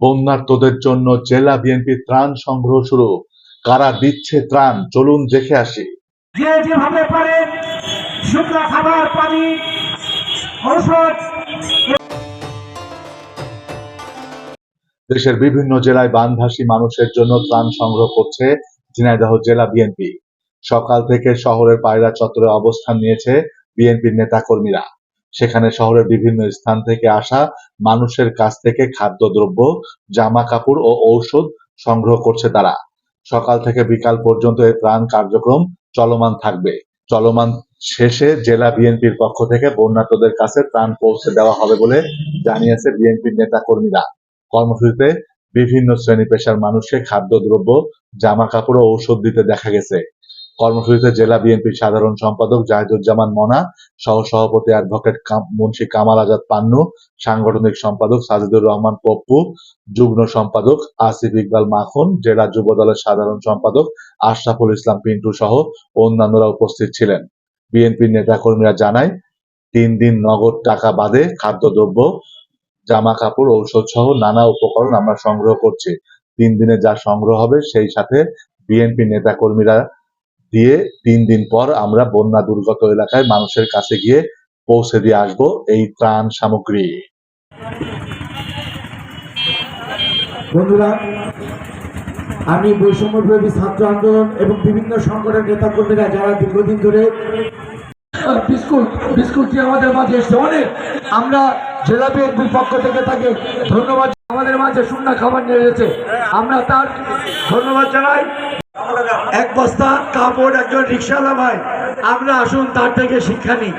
বন্যার্তদের জন্য জেলা বিএনপি ত্রাণ সংগ্রহ শুরু। কারা দিচ্ছে ত্রাণ? চলুন দেখে আসি। যে যেভাবে পারেন শুকনো খাবার পানি ঔষধ দেশের বিভিন্ন জেলায় বানভাসী মানুষের জন্য ত্রাণ সংগ্রহ করছে ঝিনাইদহ জেলা বিএনপি। সকাল থেকে শহরের পায়রা চত্বরে অবস্থান নিয়েছে বিএনপির নেতাকর্মীরা। সেখানে শহরের বিভিন্ন স্থান থেকে আসা মানুষের কাছ থেকে খাদ্যদ্রব্য জামা কাপড় ও ঔষধ সংগ্রহ করছে তারা। সকাল থেকে বিকাল পর্যন্ত এই ত্রাণ কার্যক্রম চলমান থাকবে। চলমান শেষে জেলা বিএনপির পক্ষ থেকে বন্যার্তদের কাছে ত্রাণ পৌঁছে দেওয়া হবে বলে জানিয়েছে বিএনপির নেতাকর্মীরা। কর্মসূচিতে বিভিন্ন শ্রেণি পেশার মানুষকে খাদ্যদ্রব্য জামা কাপড় ও ঔষধ দিতে দেখা গেছে। কর্মসূচিতে জেলা বিএনপির সাধারণ সম্পাদক জাহিদুজ্জামান মনা সহ সভাপতি অ্যাডভোকেট মুন্সী কামাল আজাদ পান্নু, সাংগঠনিক সম্পাদক সাজিদুর রহমান পপ্পু, যুগ্ম সম্পাদক আসিফ ইকবাল মাখন, জেলা যুব দলের সাধারণ সম্পাদক আশরাফুল ইসলাম পিন্টু সহ অন্যান্যরা উপস্থিত ছিলেন। বিএনপির নেতাকর্মীরা জানায়, তিন দিন নগদ টাকা বাদে খাদ্যদ্রব্য, জামা কাপড়, ঔষধ সহ নানা উপকরণ আমরা সংগ্রহ করছি। তিন দিনে যা সংগ্রহ হবে সেই সাথে বিএনপি নেতা কর্মীরা দিয়ে তিন দিন পর আমরা বন্যা দুর্গত এলাকায় মানুষের কাছে গিয়ে পৌঁছে দিয়ে আসব এই ত্রাণ সামগ্রী। বন্ধুরা আমি বৈষম্য ছাত্র আন্দোলন এবং বিভিন্ন সংগঠনের নেতাকর্মীরা যারা দীর্ঘদিন ধরে বিস্কুট বিস্কুটটি আমাদের মাঝে এসছে। অনেক। আমরা জেলা বিএনপির পক্ষ থেকে তাকে ধন্যবাদ মাঝে শুকনা খাবার নিয়ে এসেছে। আমরা তার ধন্যবাদ জানাই। এক বস্তা কাপড় একজন রিক্সাওয়ালা ভাই। আমরা আসুন তার থেকে শিক্ষা নিই।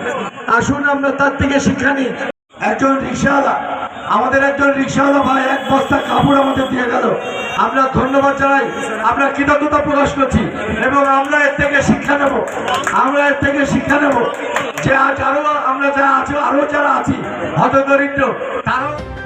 আসুন আমরা তার থেকে শিক্ষা নিই। একজন রিক্সাওয়ালা আমাদের একজন রিক্সাওয়ালা ভাই এক বস্তা কাপড় আমাদের দিয়ে গেল। আমরা ধন্যবাদ জানাই। আমরা কৃতজ্ঞতা প্রকাশ করছি এবং আমরা এর থেকে শিক্ষা নেব। আমরা এর থেকে শিক্ষা নেব। যে আজ আরও আমরা যারা আছি আরও যারা আছি হতদরিদ্র তারাও